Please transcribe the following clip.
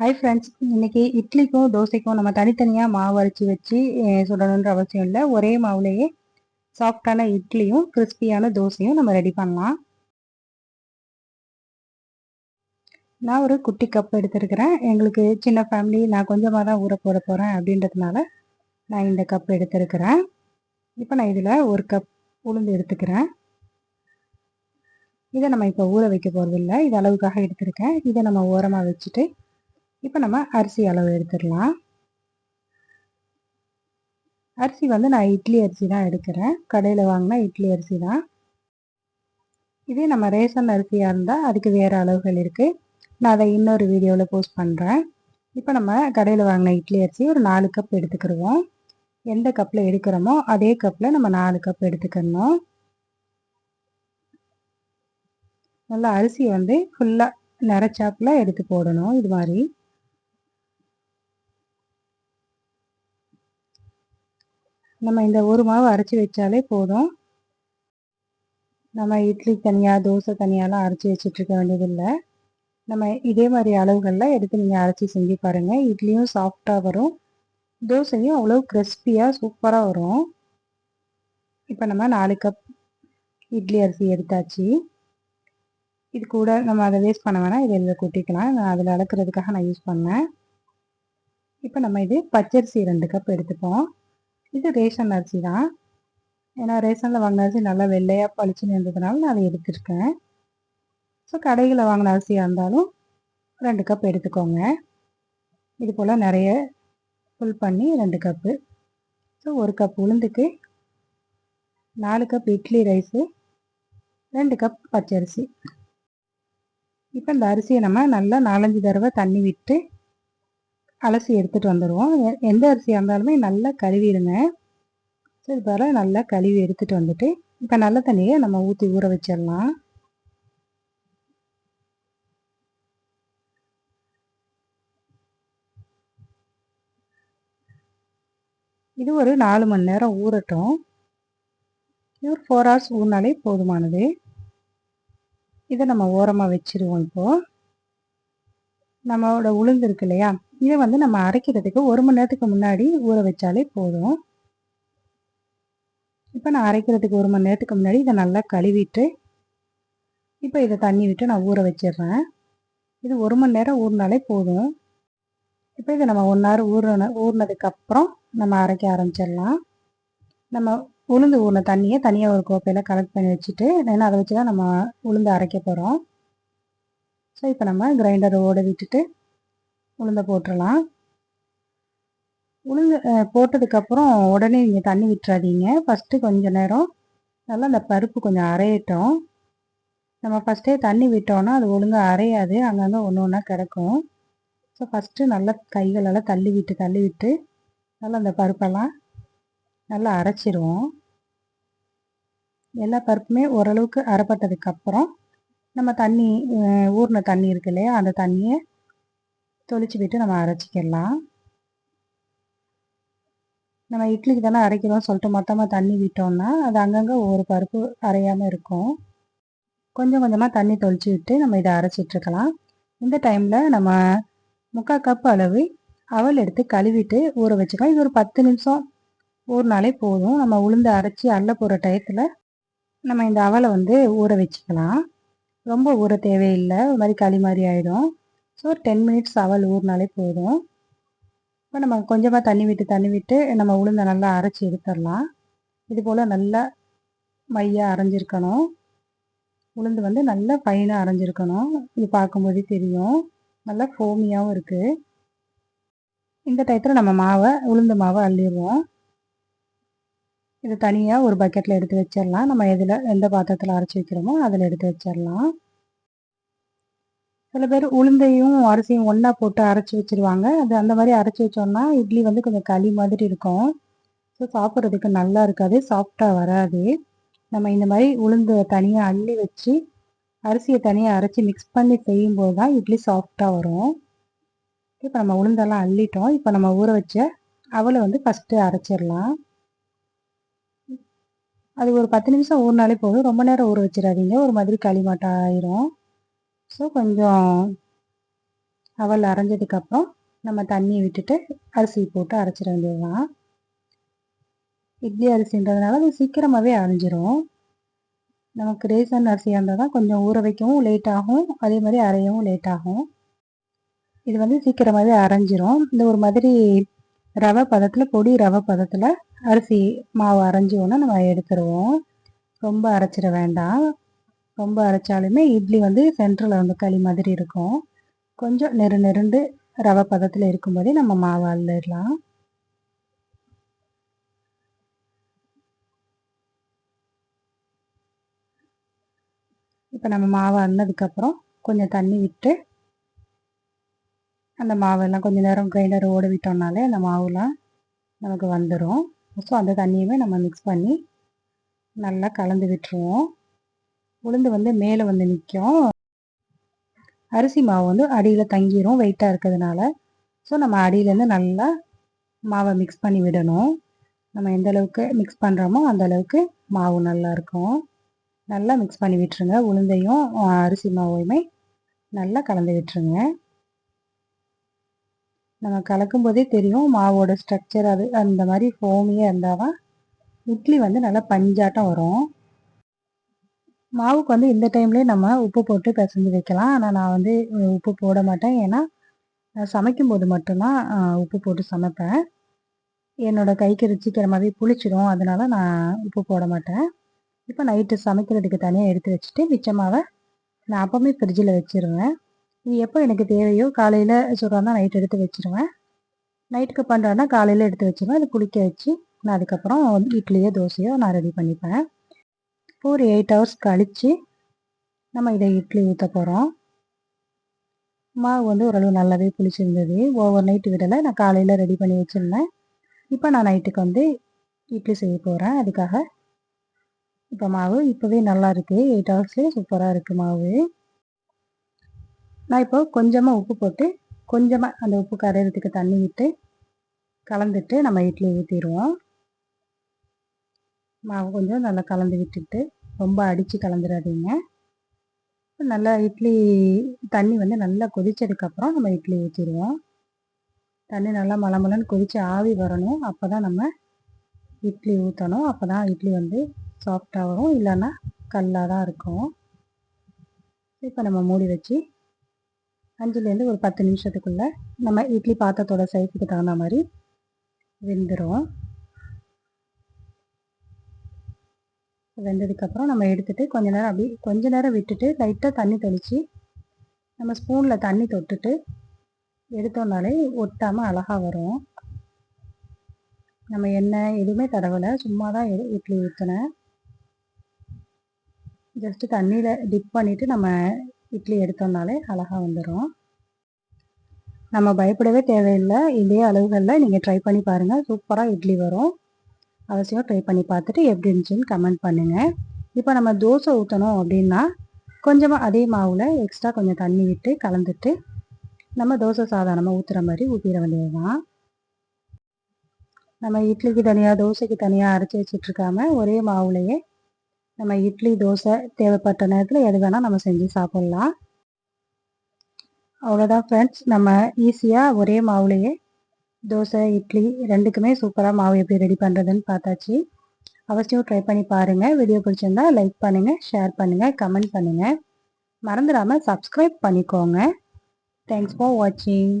Hi friends இன்னைக்கு இட்லிக்கும் தோசைக்கும் நம்ம தனித்தனியாக மாவு அரைச்சி வச்சு சுடணுன்ற அவசியம் இல்லை. ஒரே மாவுலேயே சாஃப்டான இட்லியும் கிறிஸ்பியான தோசையும் நம்ம ரெடி பண்ணலாம். நான் ஒரு குட்டி கப் எடுத்திருக்கிறேன். எங்களுக்கு சின்ன ஃபேமிலி நான் கொஞ்சமாக தான் ஊற போட போகிறேன் அப்படின்றதுனால நான் இந்த கப் எடுத்திருக்கிறேன். இப்போ நான் இதில் ஒரு கப் உளுந்து எடுத்துக்கிறேன். இதை நம்ம இப்போ ஊற வைக்க போகிறதில்ல இது அளவுக்காக எடுத்திருக்கேன். இதை நம்ம ஓரமாக வச்சுட்டு இப்போ நம்ம அரிசி அளவு எடுத்துடலாம். அரிசி வந்து நான் இட்லி அரிசி தான் எடுக்கிறேன். கடையில் வாங்கினா இட்லி அரிசி தான். இதே நம்ம ரேஷன் அரிசியாக இருந்தால் அதுக்கு வேறு அளவுகள் இருக்குது நான் அதை இன்னொரு வீடியோவில் போஸ்ட் பண்ணுறேன் இப்போ நம்ம கடையில் வாங்கின இட்லி அரிசி ஒரு நாலு கப் எடுத்துக்கிடுவோம் எந்த கப்பில் எடுக்கிறோமோ அதே கப்பில் நம்ம நாலு கப் எடுத்துக்கணும். நல்லா அரிசியை வந்து ஃபுல்லாக நிறச்சாப்பில் எடுத்து போடணும் இது மாதிரி. நம்ம இந்த ஒரு மாவு அரைச்சி வச்சாலே போதும். நம்ம இட்லி தனியாக தோசை தனியாலாம் அரைச்சி வச்சுட்ருக்க வேண்டியதில்லை. நம்ம இதே மாதிரி அளவுகளில் எடுத்து நீங்கள் அரைச்சி செஞ்சு பாருங்கள் இட்லியும் சாஃப்டாக வரும். தோசையும் அவ்வளோ கிறிஸ்பியாக சூப்பராக வரும். இப்போ நம்ம நாலு கப் இட்லி அரிசி எடுத்தாச்சு. இது கூட நம்ம அதை வேஸ்ட் பண்ண வேணாம். இதை இதில் கொட்டிக்கலாம். நான் அதில் அளக்கிறதுக்காக நான் யூஸ் பண்ணேன். இப்போ நம்ம இது பச்சரிசி ரெண்டு கப் எடுத்துப்போம். இது ரேஷன் அரிசி தான். ஏன்னா ரேஷனில் வாங்கின அரிசி நல்லா வெள்ளையாக பளிச்சுன்னு இருந்ததுனால நான் அதை எடுத்துருக்கேன். ஸோ கடைகளில் வாங்கின அரிசியாக இருந்தாலும் ரெண்டு கப் எடுத்துக்கோங்க. இது போல் நிறைய ஃபுல் பண்ணி ரெண்டு கப்பு ஸோ ஒரு கப் உளுந்துக்கு நாலு கப் இட்லி ரைஸு ரெண்டு கப் பச்சரிசி. இப்போ இந்த அரிசியை நம்ம நல்லா நாலஞ்சு தடவை தண்ணி விட்டு அலசி எடுத்துகிட்டு வந்துடுவோம் எந்த அரிசியாக இருந்தாலுமே நல்லா கழுவிடுங்க. சரி வர நல்லா கழுவி எடுத்துகிட்டு வந்துட்டு இப்போ நல்ல தண்ணியை நம்ம ஊற்றி ஊற வச்சிடலாம். இது ஒரு நாலு மணி நேரம் ஊறட்டும். இது ஒரு ஃபோர் ஹவர்ஸ் ஊறினாலே போதுமானது. இதை நம்ம ஓரமாக வச்சிருவோம் இப்போது நம்மளோட உளுந்து இருக்கு இல்லையா? இதை வந்து நம்ம அரைக்கிறதுக்கு ஒரு மணி நேரத்துக்கு முன்னாடி ஊற வச்சாலே போதும். இப்போ நான் அரைக்கிறதுக்கு ஒரு மணி நேரத்துக்கு முன்னாடி இதை நல்லா கழுவிட்டு இப்போ இதை தண்ணி விட்டு நான் ஊற வச்சிடுறேன். இது ஒரு மணி நேரம் ஊறினாலே போதும். இப்போ இதை நம்ம ஒன் ஹவர் ஊறின ஊறினதுக்கப்புறம் நம்ம அரைக்க ஆரம்பிச்சிடலாம். நம்ம உளுந்து ஊறின தண்ணியை தனியாக ஒரு கோப்பையில் கலெக்ட் பண்ணி வச்சுட்டு ஏன்னா அதை வச்சு தான் நம்ம உளுந்து அரைக்க போகிறோம் ஸோ இப்போ நம்ம கிரைண்டரை ஓட விட்டுட்டு உளுந்தை போட்டுடலாம் உளுந்து போட்டதுக்கப்புறம் உடனே நீங்கள் தண்ணி விட்டுறாதீங்க. ஃபஸ்ட்டு கொஞ்ச நேரம் நல்லா அந்த பருப்பு கொஞ்சம் அரையட்டும். நம்ம ஃபஸ்ட்டே தண்ணி விட்டோம்னா அது ஒழுங்காக அரையாது. அங்கங்கே ஒன்று ஒன்றா கிடக்கும். ஸோ ஃபஸ்ட்டு நல்லா கைகளெல்லாம் தள்ளி விட்டு தள்ளி விட்டு நல்லா அந்த பருப்பெல்லாம் நல்லா அரைச்சிருவோம். எல்லா பருப்புமே ஓரளவுக்கு அரைப்பட்டதுக்கப்புறம் நம்ம தண்ணி ஊறின தண்ணி இருக்கு இல்லையா? அந்த தண்ணியை தொளிச்சு விட்டு நம்ம அரைச்சிக்கலாம் நம்ம இட்லிக்கு தானே அரைக்கிறோம் சொல்லிட்டு மொத்தமாக தண்ணி விட்டோம்னா அது அங்கங்கே ஒவ்வொரு பருப்பு அரையாமல் இருக்கும். கொஞ்சம் கொஞ்சமாக தண்ணி தொளிச்சு விட்டு நம்ம இதை அரைச்சிட்ருக்கலாம் இந்த டைமில் நம்ம முக்கால் கப் அளவு அவல் எடுத்து கழுவிட்டு ஊற வச்சுக்கலாம். இது ஒரு பத்து நிமிஷம் ஊறினாலே போதும். நம்ம உளுந்து அரைச்சி அள்ள போகிற டயத்தில் நம்ம இந்த அவலை வந்து ஊற வச்சுக்கலாம். ரொம்ப ஊற தேவையில்லை. ஒரு மாதிரி களி மாதிரி ஆகிடும் ஸோ ஒரு டென் மினிட்ஸ் அவல் ஊறினாலே போதும். இப்போ நம்ம கொஞ்சமாக தண்ணி விட்டு தண்ணி விட்டு நம்ம உளுந்தை நல்லா அரைச்சி எடுத்துடலாம். இது போல் நல்லா மையாக அரைஞ்சிருக்கணும். உளுந்து வந்து நல்லா ஃபைனாக அரைஞ்சிருக்கணும். இது பார்க்கும்போதே தெரியும். நல்லா ஃபோமியாகவும் இருக்குது இந்த டயத்தில் நம்ம மாவை உளுந்து மாவை அள்ளிடுவோம். இது தனியாக ஒரு பக்கெட்டில் எடுத்து வச்சிடலாம். நம்ம எதில் எந்த பாத்திரத்தில் அரைச்சி வைக்கிறோமோ அதில் எடுத்து வச்சிடலாம். சில பேர் உளுந்தையும் அரிசியும் ஒன்றா போட்டு அரைச்சி வச்சுருவாங்க. அது அந்த மாதிரி அரைச்சி வச்சோம்னா இட்லி வந்து கொஞ்சம் களி மாதிரி இருக்கும். ஸோ சாப்பிட்றதுக்கு நல்லா இருக்காது சாஃப்டாக வராது. நம்ம இந்த மாதிரி உளுந்து தனியாக அள்ளி வச்சு அரிசியை தனியாக அரைச்சி மிக்ஸ் பண்ணி செய்யும்போது தான் இட்லி சாஃப்டாக வரும். இப்போ நம்ம உளுந்தெல்லாம் அள்ளிட்டோம். இப்போ நம்ம ஊற வச்ச அவளை வந்து ஃபஸ்ட்டு அரைச்சிடலாம். அது ஒரு பத்து நிமிஷம் ஊறினாலே போதும். ரொம்ப நேரம் ஊற வச்சிடாதீங்க. ஒரு மாதிரி களிமட்டம் ஆயிரும். ஸோ கொஞ்சம் அவல் அரைஞ்சதுக்கப்புறம் நம்ம தண்ணியை விட்டுட்டு அரிசி போட்டு அரைச்சிட வேண்டியதுதான். இட்லி அரிசின்றதுனால அது சீக்கிரமாகவே அரைஞ்சிரும். நமக்கு ரேசன் அரிசியாக இருந்தால் தான் கொஞ்சம் ஊற வைக்கவும் லேட் ஆகும். அதே மாதிரி அரையவும் லேட் ஆகும். இது வந்து சீக்கிரமாகவே அரைஞ்சிரும். இந்த ஒரு மாதிரி ரவை பதத்தில் பொடி ரவை பதத்தில் அரிசி மாவு அரைஞ்சோன்னா நம்ம எடுத்துருவோம். ரொம்ப அரைச்சிட வேண்டாம். ரொம்ப அரைச்சாலுமே இட்லி வந்து சென்டரில் வந்து களி மாதிரி இருக்கும். கொஞ்சம் நெரு நெருண்டு ரவை பதத்தில் இருக்கும்போதே நம்ம மாவு அள்ளிடலாம். இப்போ நம்ம மாவு அண்ணதுக்கப்புறம் கொஞ்சம் தண்ணி விட்டு அந்த மாவெல்லாம் கொஞ்சம் நேரம் கிரைண்டர் ஓட விட்டோம்னாலே அந்த மாவுலாம் நமக்கு வந்துடும் ஸோ அந்த தண்ணியுமே நம்ம மிக்ஸ் பண்ணி நல்லா கலந்து விட்டுருவோம். உளுந்து வந்து மேலே வந்து நிற்கும் அரிசி மாவு வந்து அடியில் தங்கிரும் வெயிட்டாக இருக்கிறதுனால. ஸோ நம்ம அடியிலேருந்து நல்லா மாவை மிக்ஸ் பண்ணி விடணும். நம்ம எந்த அளவுக்கு மிக்ஸ் பண்ணுறோமோ அந்த அளவுக்கு மாவு நல்லா இருக்கும். நல்லா மிக்ஸ் பண்ணி விட்டுருங்க. உளுந்தையும் அரிசி மாவையுமே நல்லா கலந்து விட்டுருங்க. நம்ம கலக்கும் போதே தெரியும் மாவோட ஸ்ட்ரக்சர் அது அந்த மாதிரி ஃபோமியாக இருந்தால் தான் இட்லி வந்து நல்லா பஞ்சாட்டம் வரும். மாவுக்கு வந்து இந்த டைம்லேயே நம்ம உப்பு போட்டு பிசைஞ்சு வைக்கலாம். ஆனால் நான் வந்து உப்பு போட மாட்டேன். ஏன்னா சமைக்கும் போது மட்டும்தான் உப்பு போட்டு சமைப்பேன். என்னோட கைக்கு ருச்சிகரமாகவே புளிச்சிடும் அதனால நான் உப்பு போட மாட்டேன். இப்போ நைட்டு சமைக்கிறதுக்கு தனியாக எடுத்து வச்சுட்டு மிச்சமாவை நான் அப்போவுமே ஃப்ரிட்ஜில் வச்சுருவேன். இது எப்போ எனக்கு தேவையோ காலையில் சொல்கிறாங்க நைட் எடுத்து வச்சுருவேன். நைட்டுக்கு பண்ணுறேன்னா காலையில் எடுத்து வச்சுருவேன். அது குளிக்க வச்சு நான் அதுக்கப்புறம் இட்லியோ தோசையோ நான் ரெடி பண்ணிப்பேன். ஒரு எயிட் ஹவர்ஸ் கழித்து நம்ம இதை இட்லி ஊற்ற போகிறோம் மாவு வந்து ஓரளவு நல்லாவே புளிச்சிருந்தது. ஓவர் நைட்டு விடலை. நான் காலையில் ரெடி பண்ணி வச்சுருந்தேன். இப்போ நான் நைட்டுக்கு வந்து இட்லி செய்ய போகிறேன் அதுக்காக இப்போ மாவு இப்போவே நல்லா இருக்குது எயிட் ஹவர்ஸ்லேயே சூப்பராக இருக்குது மாவு. நான் இப்போ கொஞ்சமாக உப்பு போட்டு கொஞ்சமாக அந்த உப்பு கரையிறதுக்கு தண்ணி விட்டு கலந்துட்டு நம்ம இட்லி ஊற்றிடுவோம் மாவு கொஞ்சம் நல்லா கலந்து விட்டுட்டு ரொம்ப அடித்து கலந்துடாதீங்க நல்லா இட்லி தண்ணி வந்து நல்லா கொதித்ததுக்கப்புறம் நம்ம இட்லி ஊற்றிடுவோம் தண்ணி நல்லா மலமலன்னு கொதித்து ஆவி வரணும். அப்போ தான் நம்ம இட்லி ஊற்றணும் அப்போ தான் இட்லி வந்து சாஃப்டாக வரும் இல்லைன்னா கல்லாக தான் இருக்கும். இப்போ நம்ம மூடி வச்சு அஞ்சுலேருந்து ஒரு பத்து நிமிஷத்துக்குள்ளே நம்ம இட்லி பாத்திரத்தோட சைஸுக்கு தகுந்த மாதிரி வெந்துடும் வெந்ததுக்கப்புறம் நம்ம எடுத்துகிட்டு கொஞ்ச நேரம் அப்படி கொஞ்ச நேரம் விட்டுட்டு லைட்டாக தண்ணி தெளித்து நம்ம ஸ்பூனில் தண்ணி தொட்டுட்டு எடுத்தோம்னாலே ஒட்டாமல் அழகாக வரும். நம்ம எண்ணெய் எதுவுமே தடவலை சும்மா தான் இட்லி ஊற்றினேன் ஜஸ்ட்டு தண்ணியில் டிப் பண்ணிவிட்டு நம்ம இட்லி எடுத்தோம்னாலே அழகாக வந்துடும் நம்ம பயப்படவே தேவையில்லை இதே அளவுகளில் நீங்கள் ட்ரை பண்ணி பாருங்கள் சூப்பராக இட்லி வரும். அவசியம் ட்ரை பண்ணி பார்த்துட்டு எப்படி இருந்துச்சுன்னு கமெண்ட் பண்ணுங்கள் இப்போ நம்ம தோசை ஊற்றணும் அப்படின்னா கொஞ்சமாக அதே மாவில் எக்ஸ்ட்ரா கொஞ்சம் தண்ணி விட்டு கலந்துட்டு நம்ம தோசை சாதாரணமாக ஊற்றுற மாதிரி ஊற்றிட வேண்டியது தான் நம்ம இட்லிக்கு தனியாக தோசைக்கு தனியாக அரைச்சி வச்சுட்ருக்காம ஒரே மாவுலையே நம்ம இட்லி தோசை தேவைப்பட்ட நேரத்தில் எது வேணால் நம்ம செஞ்சு சாப்பிட்லாம். அவ்வளோதான் ஃப்ரெண்ட்ஸ் நம்ம ஈஸியாக ஒரே மாவுலையே தோசை இட்லி ரெண்டுக்குமே சூப்பராக மாவு எப்படி ரெடி பண்ணுறதுன்னு பார்த்தாச்சு. அவசியம் ட்ரை பண்ணி பாருங்கள் வீடியோ பிடிச்சிருந்தா லைக் பண்ணுங்கள் ஷேர் பண்ணுங்கள் கமெண்ட் பண்ணுங்கள் மறந்துடாமல் சப்ஸ்கிரைப் பண்ணிக்கோங்க. தேங்க்ஸ் ஃபார் வாட்சிங்